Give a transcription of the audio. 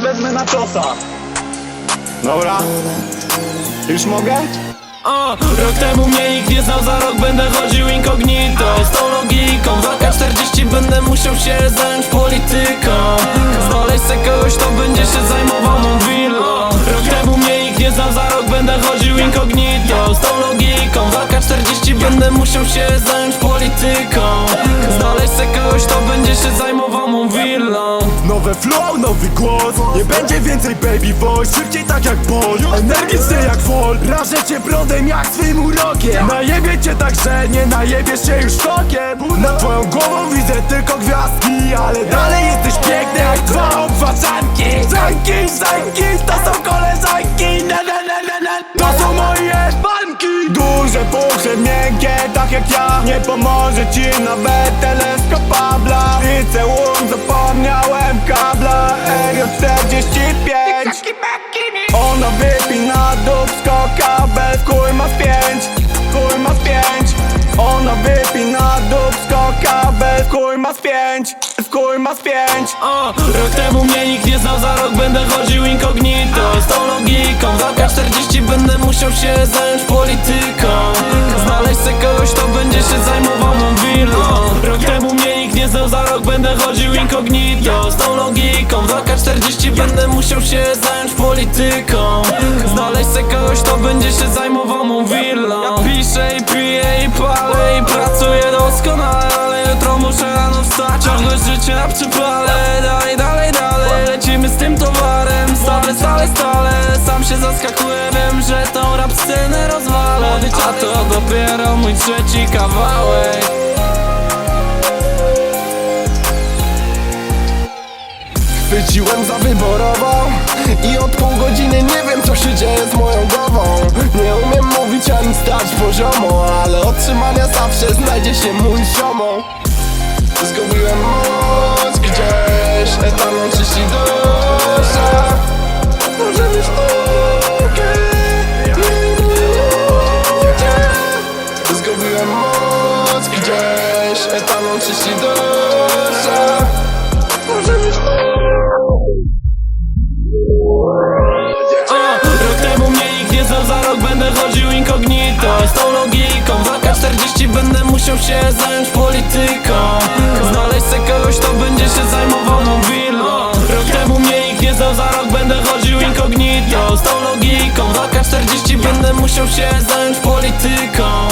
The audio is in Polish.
Wezmę na czosa Dobra. Już mogę? A, rok temu mnie nikt nie znał, za rok będę chodził incognito. Z tą logiką, AK 40 będę musiał się zająć polityką. Znaleźć se kogoś, to będzie się zajmował mą willą Rok temu mnie nikt nie znał, za rok będę chodził incognito. Z tą logiką, AK 40 będę musiał się zająć polityką. Znaleźć se kogoś, to będzie się zajmował mą willą Nowe flow, nowy głos. Nie będzie więcej baby voice Szybciej tak jak Bolt. Energicznie jak Vol Rażę cię prądem jak swym urokiem. Najebie cię tak, że nie najebiesz się już tokiem Nad twoją głową widzę tylko gwiazdki Ale dalej jesteś piękny jak dwa obwaczanki Zanki, zanki, to tak jak ja. Nie pomoże ci nawet teleskopabla Liceum zapomniałem kabla. Erio 45 Ona wypina dupsko kabel Chuj ma z pięć, chuj ma pięć. Ona wypina dupsko kabel Chuj ma z pięć, chuj ma pięć. A, rok temu mnie nikt nie znał, za rok będę chodził incognito. Z tą logiką, w AK 40 będę musiał się zająć polityką incognito Z tą logiką, w AK 40 będę musiał się zająć polityką. Znaleźć se kogoś, to będzie się zajmował mą willą. Ja piszę i piję i palę i pracuję doskonale Ale jutro muszę rano wstać, ciągle życie na przypale. Dalej, dalej, dalej, lecimy z tym towarem. Stale, stale, stale, sam się zaskakuję Wiem, że tą rap scenę rozwalę. A to dopiero mój trzeci kawałek Chwyciłem za wyborową I od pół godziny nie wiem co się dzieje z moją głową. Nie umiem mówić ani stać poziomo Ale od trzymania zawsze znajdzie się mój ziomo. Zgubiłem moc gdzieś Etalon czyści Może być mogę Nie Zgubiłem moc gdzieś Etalon czyści duszę. Może być będę chodził incognito. Z tą logiką, AK 40 będę musiał się zająć polityką. Znaleźć se kogoś, to będzie się zajmował mą willą Rok temu mnie nikt nie znał, za rok będę chodził incognito. Z tą logiką, AK 40 będę musiał się zająć polityką